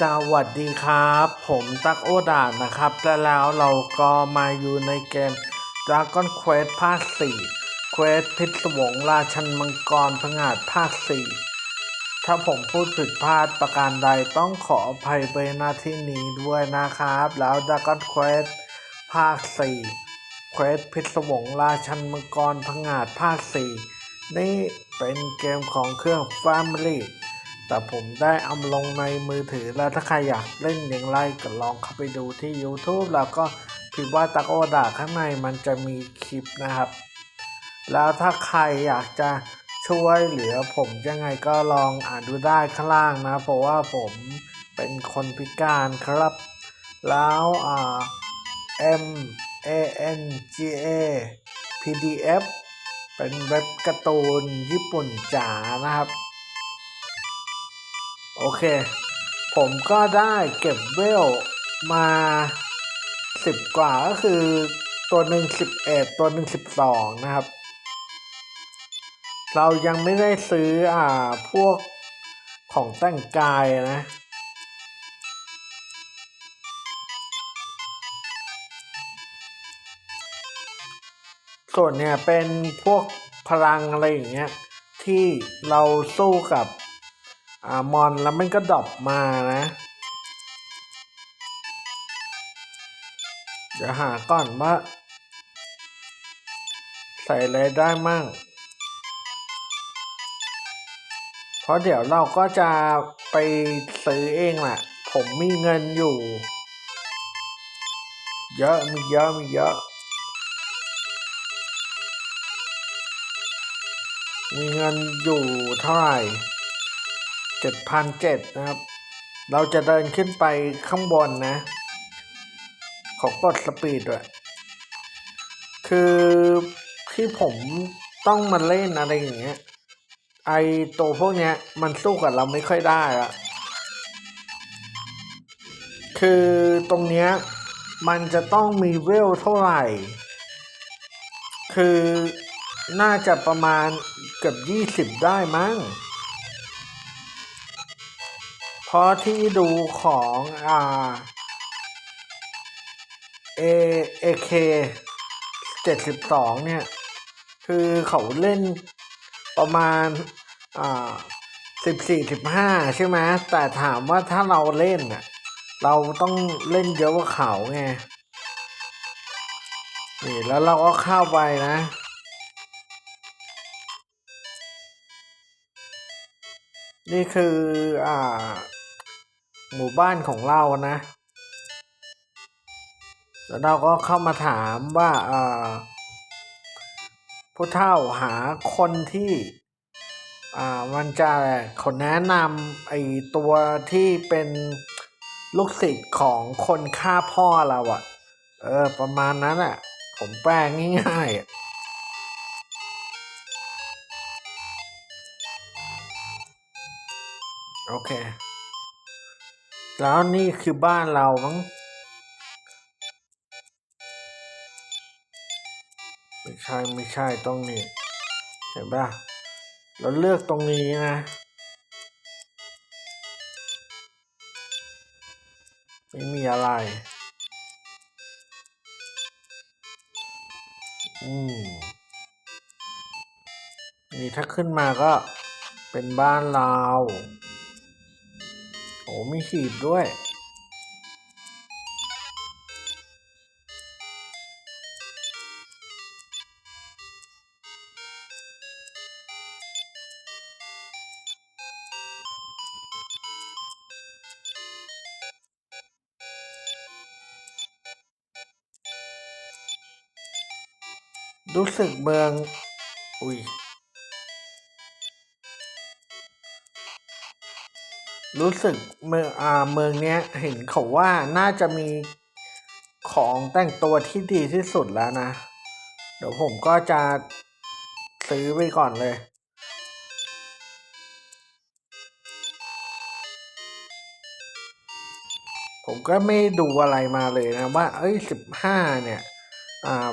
สวัสดีครับ ผมตักโอดานะครับ และแล้วเราก็มาอยู่ในเกม Dragon Quest ภาค 4 Quest พิศวงราชันมังกรพงาดภาค 4 ถ้าผมพูดผิดพลาดประการใดต้องขออภัยไปณที่นี้ด้วยนะครับ แล้ว Dragon Quest ภาค 4 Quest พิศวงราชันมังกรพงาดภาค 4 นี่เป็นเกมของเครื่อง Family แต่ผมได้เอาลงในมือถือแล้วถ้าใครอยากเล่นอย่างไรก็ลองเข้าไปดูที่ YouTube แล้วก็พิมพ์ว่าตักโอดาข้างในมันจะมีคลิปนะครับ แล้วถ้าใครอยากจะช่วยเหลือผมยังไงก็ลองอ่านดูได้ข้างล่างนะ เพราะว่าผมเป็นคนพิการครับ แล้วอ่า M A N G A P D F เป็นเว็บการ์ตูนญี่ปุ่นจ๋านะครับ โอเค ผมก็ได้เก็บเวลมาสิบกว่าก็คือตัวหนึ่งสิบเอ็ดตัวหนึ่งสิบสองนะครับ เรายังไม่ได้ซื้ออ่าพวกของแต่งกายนะส่วนเนี่ยเป็นพวกพลังอะไรอย่างเงี้ยที่เราสู้กับ อ่ามอนแล้วมันก็ดรอปมานะ เดี๋ยวหาก่อนว่า ใส่อะไรได้มั่งเพราะเดี๋ยวเราก็จะไปซื้อเองแหละผมมีเงินอยู่ เยอะมีเยอะมีเยอะมีเงินอยู่เท่าไหร่ เจ็ดพันเจ็ดนะครับ เราจะเดินขึ้นไปข้างบนนะ ขอกดสปีดด้วย คือที่ผมต้องมาเล่นอะไรอย่างเงี้ย ไอตัวพวกเนี้ย มันสู้กับเราไม่ค่อยได้อะคือตรงเนี้ยมันจะต้องมีเวลเท่าไหร่ คือน่าจะประมาณเกือบยี่สิบได้มั้ง เพราะที่ดูของอ่า A AK เคเจ็ดสิบสองเนี่ย คือเขาเล่นประมาณอ่าสิบสี่สิบห้าใช่ไหมแต่ถามว่าถ้าเราเล่นน่ะ เราต้องเล่นเยอะกว่าเขาไงนี่แล้วเราก็เข้าไปนะนี่คือ อ่า หมู่บ้านของเรานะแล้วเราก็เข้ามาถามว่าอ่าผู้เฒ่าหาคนที่อ่ามันจะเขาแนะนำไอตัวที่เป็นลูกศิษย์ของคนฆ่าพ่อเราอะ่ะ เออ ประมาณนั้นอะ่ะ ผมแปลงง่ายๆโอเค แล้วนี่คือบ้านเรามั้งไม่ใช่ไม่ใช่ต้องนี่เห็นปะเราเลือกตรงนี้นะไม่มีอะไร อืม นี่ถ้าขึ้นมาก็เป็นบ้านเรา อ้มีหีบด้วย รู้สึกเมือง อุ้ย รู้สึกเมืองอ่าเมืองเนี้ยเห็นเขาว่าน่าจะมีของแต่งตัวที่ดีที่สุดแล้วนะ เดี๋ยวผมก็จะซื้อไปก่อนเลย ผมก็ไม่ดูอะไรมาเลยนะว่า เอ้ยสิบห้าเนี่ย อ่า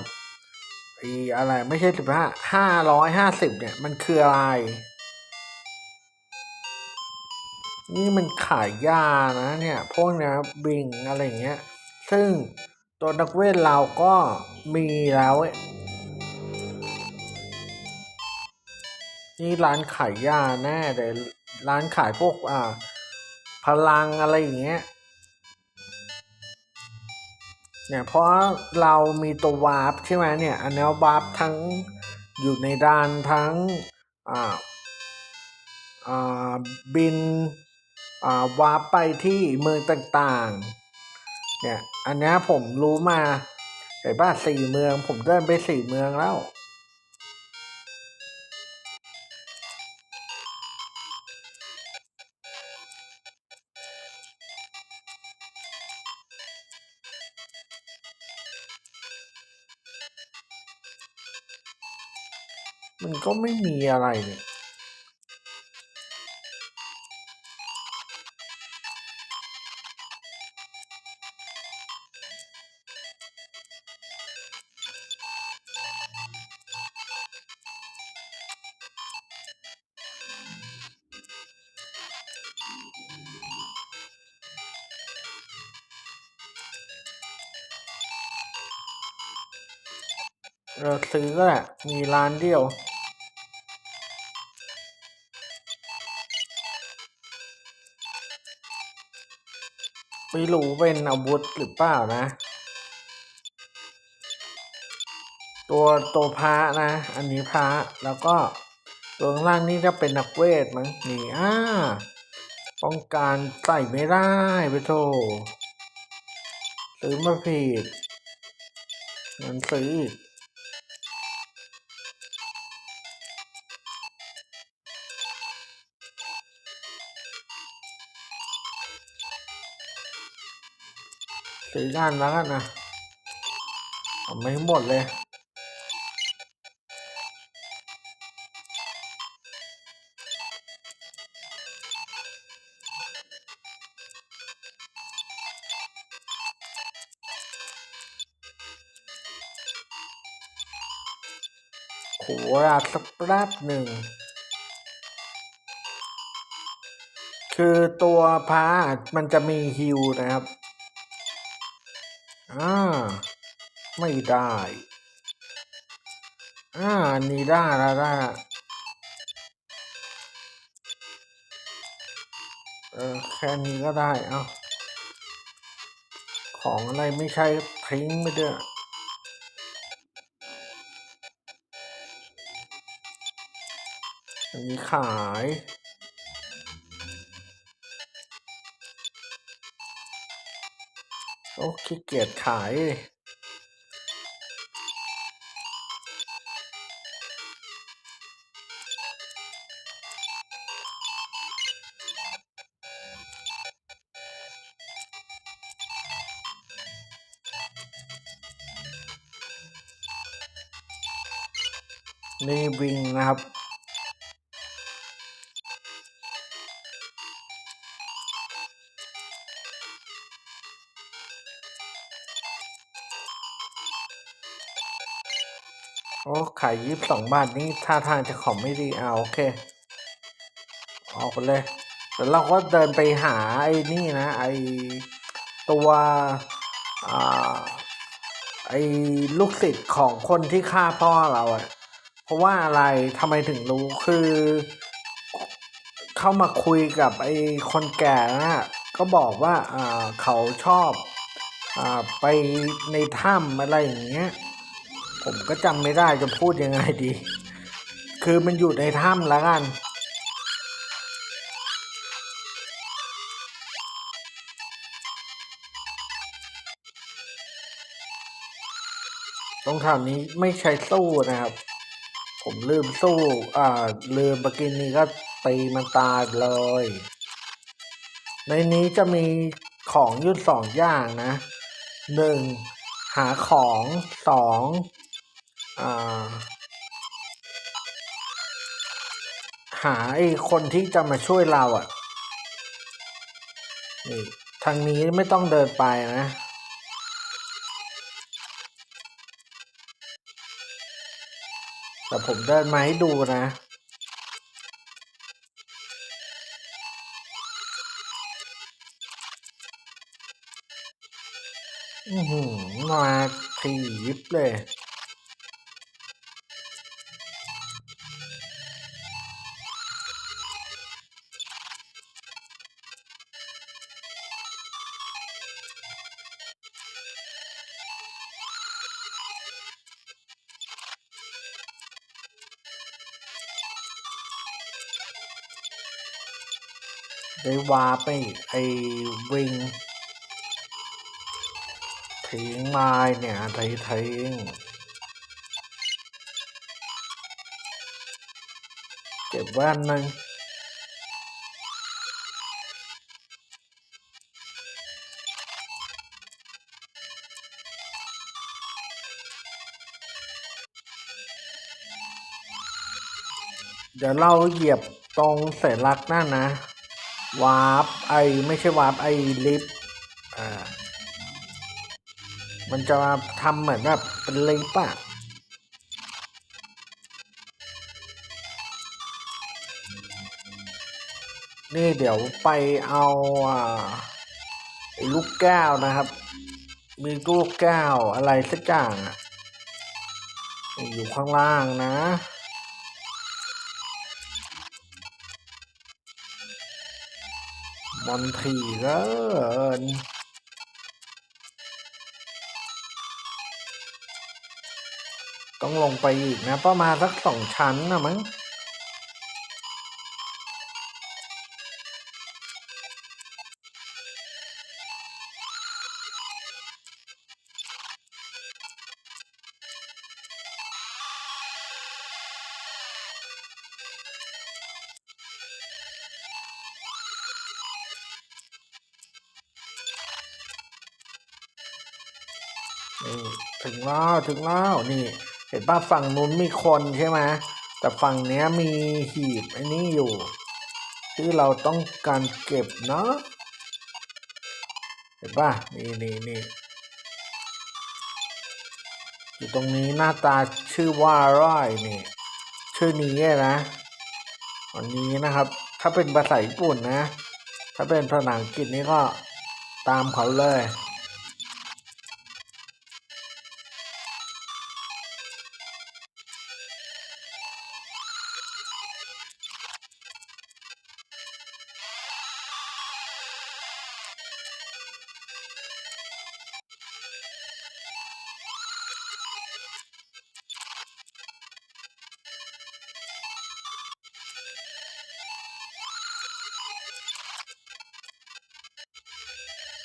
อีอะไรไม่ใช่สิบห้าห้าร้อยห้าสิบเนี่ย มันคืออะไร นี่มันขายยานะเนี่ยพวกเนี้ยบิงอะไรเงี้ย ซึ่งตัวนักเวทเราก็มีแล้วเว้นี่ร้านขายยาแน่เลยร้านขายพวกอ่า พลังอะไรอย่างเงี้ยเนี่ยเพราะเรามีตัววาร์ปใช่ไหมเนี่ยอันนี้วาร์ปทั้งอยู่ในดานทั้งอ่าอ่าบิน วาร์ปไปที่เมืองต่างๆ เนี่ย อันนี้ผมรู้มาเห็นป่ะสี่เมือง ผมเดินไปสี่เมืองแล้ว มันก็ไม่มีอะไรเนี่ย เราซื้อก็แหละมีร้านเดียว ไม่รู้เป็นอาวุธหรือเปล่านะ ตัวตัวพระนะ อันนี้พระแล้วก็ตัวล่างนี่จะเป็นนักเวทมั้งนี่อ่าป้องกันใส่ไม่ได้ไปโทซื้อมาผิดเงินซื้อ อีกซื้อนแล้วกันนะเอาไม่หมดเลยโหราสักแป๊บหนึ่ง คือตัวพามันจะมีฮิวนะครับ อ่า ไม่ได้ อ่านนี้ได้แล้วได้ละเออแค่นี้ก็ได้ เอ้า ของอะไรไม่ใช่ทิ้งไปเด้ออันนี้ขาย ขี้เกียจขาย นี่วิงนะครับ ขายยี่สิบสองบาทนี่ท่าทางจะของไม่ดีเอาโอเค ออกไปเลยแล้วเราก็เดินไปหาไอ้นี่นะ ไอ้ตัวอ่าไอ้ลูกศิษย์ของคนที่ฆ่าพ่อเราอะเพราะว่าอะไรทำไมถึงรู้คือ เข้ามาคุยกับไอ้คนแก่นะก็บอกว่าอ่าเขาชอบอ่าไปในถ้ำอะไรอย่างเงี้ย ผมก็จำไม่ได้จะพูดยังไงดี คือมันอยู่ในถ้ำแล้วกันตรงแถวนี้ไม่ใช้สู้นะครับ ผมลืมสู้ อ่า ลืมปกินนี้ก็ตีมันตายเลย ในนี้จะมีของยุ่สองอย่างนะหนึ่งหาของสอง หาไอ้คนที่จะมาช่วยเราอะ่ะทางนี้ไม่ต้องเดินไปนะแต่ผมเดินมาให้ดูนะอือหืมาทียิบเลย ได้วาไปไอ้วิงทิ้งไม้เนี่ยทิ้งทิ้งเก็บแว่นหนึ่งเดี๋ยวเราเหยียบตรงสัญลักษ์นั่นนะ วาร์ปไอไม่ใช่วาร์ปไอลิฟอ่า มันจะมาทำเหมือนแบบเป็นลิฟอะนี่เดี๋ยวไปเอาอ่าลูกแก้วนะครับ มีลูกแก้วอะไรสักอย่างอยู่ข้างล่างนะ อนทีเกินต้องลงไปอีกนะ ประมาณสักสองชั้นนะมั้ง ถึงแล้วนี่ เห็นป่ะฝั่งนู้นมีคนใช่ไหมแต่ฝั่งเนี้ยมีหีบไอ้นี่อยู่ ที่เราต้องการเก็บเนาะเห็นป่ะนี่นี่นี่อยู่ตรงนี้หน้าตาชื่อว่าร้อยนี่ชื่อนี้นะอันนี้นะครับ ถ้าเป็นภาษาญี่ปุ่นนะ ถ้าเป็นภาษาอังกฤษนี่ก็ตามเขาเลย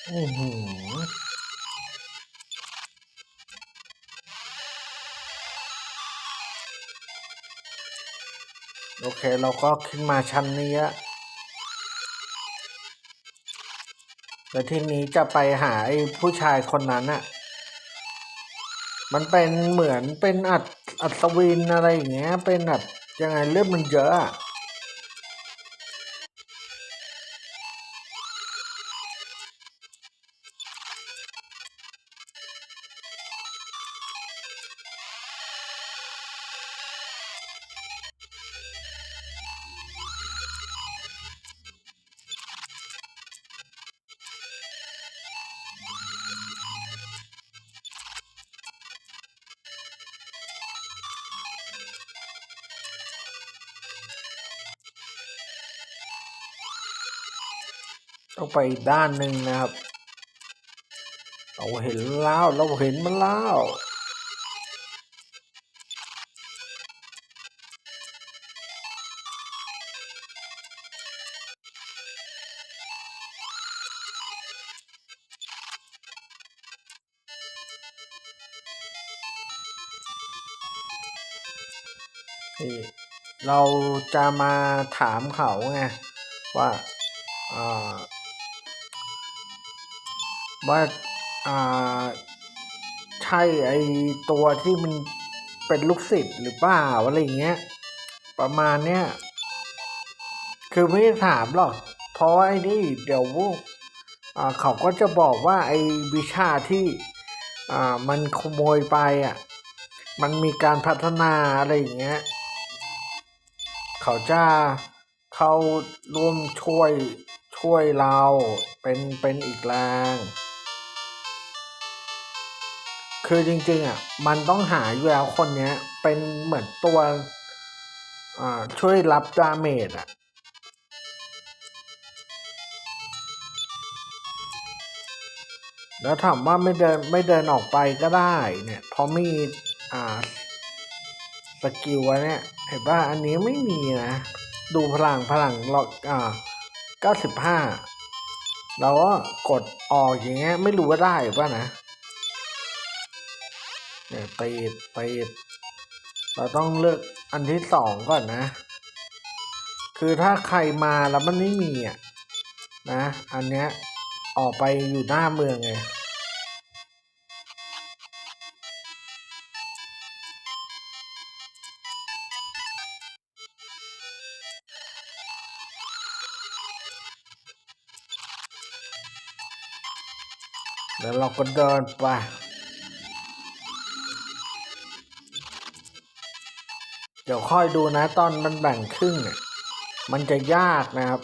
อือหือโอเค เราก็ขึ้นมาชั้นนี้แล้วทีนี้จะไปหาไอ้ผู้ชายคนนั้นอะมันเป็นเหมือนเป็นอัดอัศวินอะไรอย่างเงี้ย เป็นแบบยังไงเลือดมันเยอะอะ ต้องไปด้านหนึ่งนะครับ เราเห็นแล้วเราเห็นมันแล้วนี่เราจะมาถามเขาไงว่าอ่า ว่าอ่าใช่ไอตัวที่มันเป็นลูกศิษย์หรือเปล่าอะไรอย่างเงี้ย ประมาณเนี้ยคือไม่ได้ถามหรอก เพราะว่าไอ้นี่เดี๋ยวเขาก็จะบอกว่าไอ้วิชาที่มันขโมยไปอะ มันมีการพัฒนาอะไรอย่างเงี้ย เขาจะเข้าร่วมช่วยช่วยเราเป็นเป็นอีกแรง คือจริงๆอะมันต้องหาอยู่แล้วคนเนี้ย เป็นเหมือนตัวช่วยรับดาเมจอะแล้วถามว่าไม่เดินไม่เดินออกไปก็ได้เนี่ยเพราะมีอ่าสกิลอันเนี่ยเห็นป่ะอันนี้ไม่มีนะ ดูพลังพลังเราอ่าเก้าสิบห้าเราก็กดออกอย่างเงี้ยไม่รู้ว่าได้ป่ะนะ เนี่ยตีดตีดเราต้องเลือกอันที่สองก่อนนะ คือถ้าใครมาแล้วมันไม่มีอะนะ อันเนี้ยออกไปอยู่หน้าเมืองไงแล้วเราก็เดินไป เดี๋ยวค่อยดูนะตอนมันแบ่งครึ่งเนี่ยมันจะยากนะครับ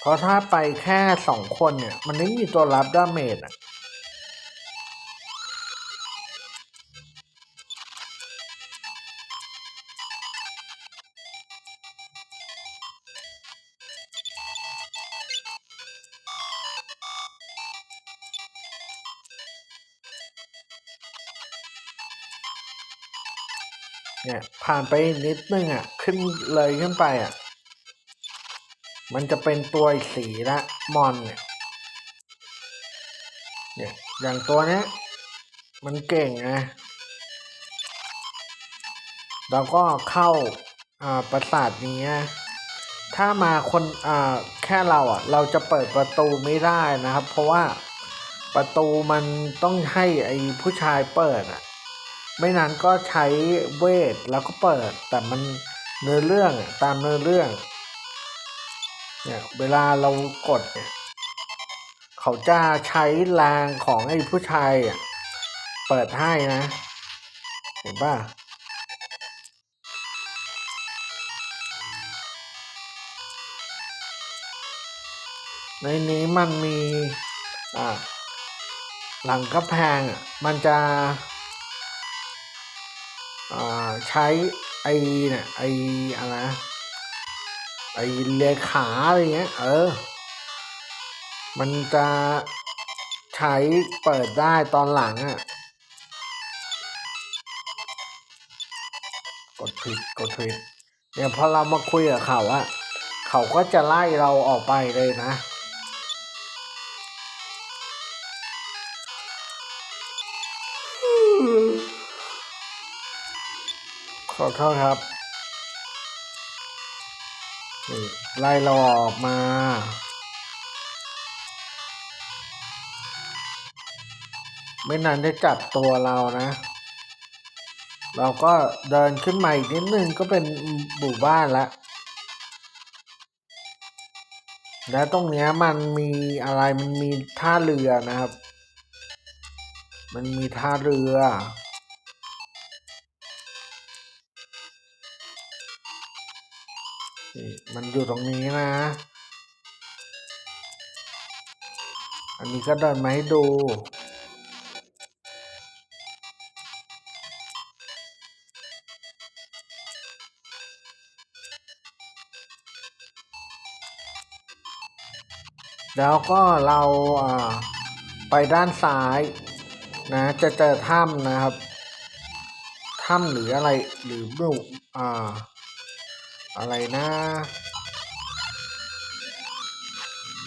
เพราะถ้าไปแค่สองคนเนี่ย มันไม่มีตัวรับดาเมจอะ เนี่ยผ่านไปนิดนึงอะ ขึ้นเลยขึ้นไปอะ มันจะเป็นตัวสีละมอนเนี่ยเนี่ยอย่างตัวเนี้ยมันเก่งไงเราก็เข้าอ่าปราสาทนี้นะถ้ามาคนอ่าแค่เราอะ เราจะเปิดประตูไม่ได้นะครับ เพราะว่าประตูมันต้องให้ไอ้ผู้ชายเปิดอะ ไม่นั้นก็ใช้เวทแล้วก็เปิด แต่มันเนื้อเรื่องตามเนื้อเรื่องเนี่ยเวลาเรากดเนี่ยเขาจะใช้แรงของไอ้ผู้ชายเปิดให้นะ เห็นป่ะในนี้มันมีอ่าหลังกระแพงมันจะ ใช้ไอ้เนี่ยไอ้อะไรนะไอ้เลขาอะไรเงี้ย เออ มันจะใช้เปิดได้ตอนหลังอะ กดผิดกดผิดเนี่ยพอเรามาคุยกับเขาอะเขาก็จะไล่เราออกไปเลยนะ ขอโทษครับไล่เราออกมา ไม่นานได้จับตัวเรานะ เราก็เดินขึ้นมาอีกนิดนึงก็เป็นหมู่บ้านละและตรงเนี้ยมันมีอะไรมันมีท่าเรือนะครับ มันมีท่าเรือ นี่มันอยู่ตรงนี้นะ อันนี้ก็เดินมาให้ดู แล้วก็เราอ่าไปด้านซ้ายนะจะเจอถ้ำนะครับ ถ้ำหรืออะไรหรือบุอ่า อะไรนะ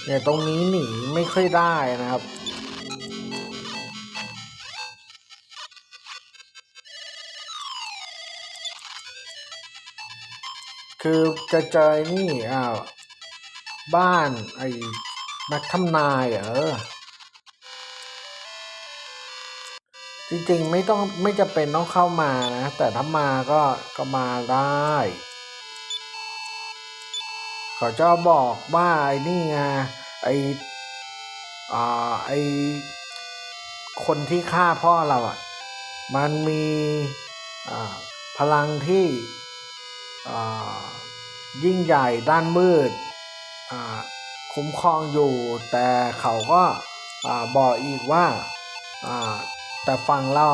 เนี่ยตรงนี้หนีไม่ค่อยได้นะครับ คือจะเจอนี่อ่าวบ้านไอ้นักทำนายเออจริงๆ ไม่ต้องไม่จะเป็นต้องเข้ามานะ แต่ถ้ามาก็ก็มาได้ เขาจะบอกว่าไอ้นี่ไงไอ้อ่าไอ้คนที่ฆ่าพ่อเราอะ มันมีอ่าพลังที่อ่ายิ่งใหญ่ด้านมืดอ่าคุ้มครองอยู่ แต่เขาก็อ่าบอกอีกว่าอ่าแต่ฝั่งเรา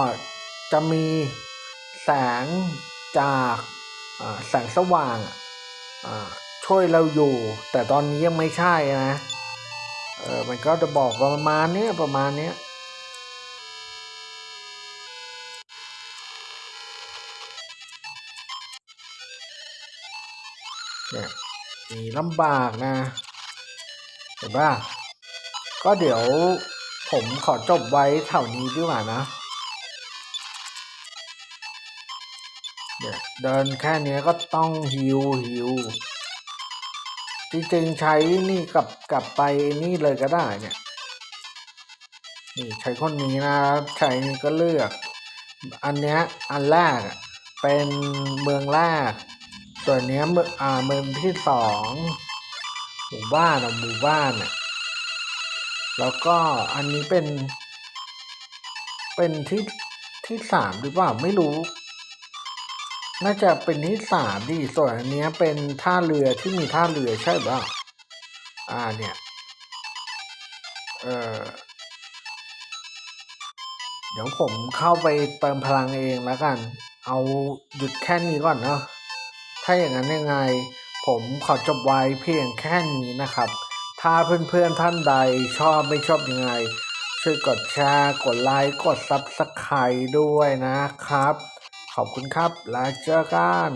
จะมีแสงจากอ่าแสงสว่างอ่า ช่วยเราอยู่ แต่ตอนนี้ยังไม่ใช่นะ เออมันก็จะบอกประมาณนี้ประมาณนี้เนี่ยมีลำบากนะเห็นป่ะก็เดี๋ยวผมขอจบไว้เท่านี้ดีกว่านะเนี่ยเดินแค่นี้ก็ต้องฮิวฮิว จริงๆใช้นี่กลับกลับไปนี่เลยก็ได้เนี่ยนี่ใช้คนนี้นะใช้นี่ก็เลือก อันเนี้ยอันแรกเป็นเมืองแรกส่วนเนี้ยเมืองอ่าเมืองที่สองหมู่บ้านอะหมู่บ้านอะแล้วก็อันนี้เป็น เป็นที่ที่สามหรือเปล่าไม่รู้ น่าจะเป็นที่สามดิส่วนอันนี้เป็นท่าเรือที่มีท่าเรือใช่เปล่าอ่าเนี่ย เออเดี๋ยวผมเข้าไปเติมพลังเองแล้วกัน เอาหยุดแค่นี้ก่อนเนาะ ถ้าอย่างนั้นยังไง ผมขอจบไว้เพียงแค่นี้นะครับ ถ้าเพื่อนๆท่านใดชอบไม่ชอบยังไง ช่วยกดแชร์ กดไลค์ กดซับสไครต์ด้วยนะครับ ขอบคุณครับ แล้วเจอกัน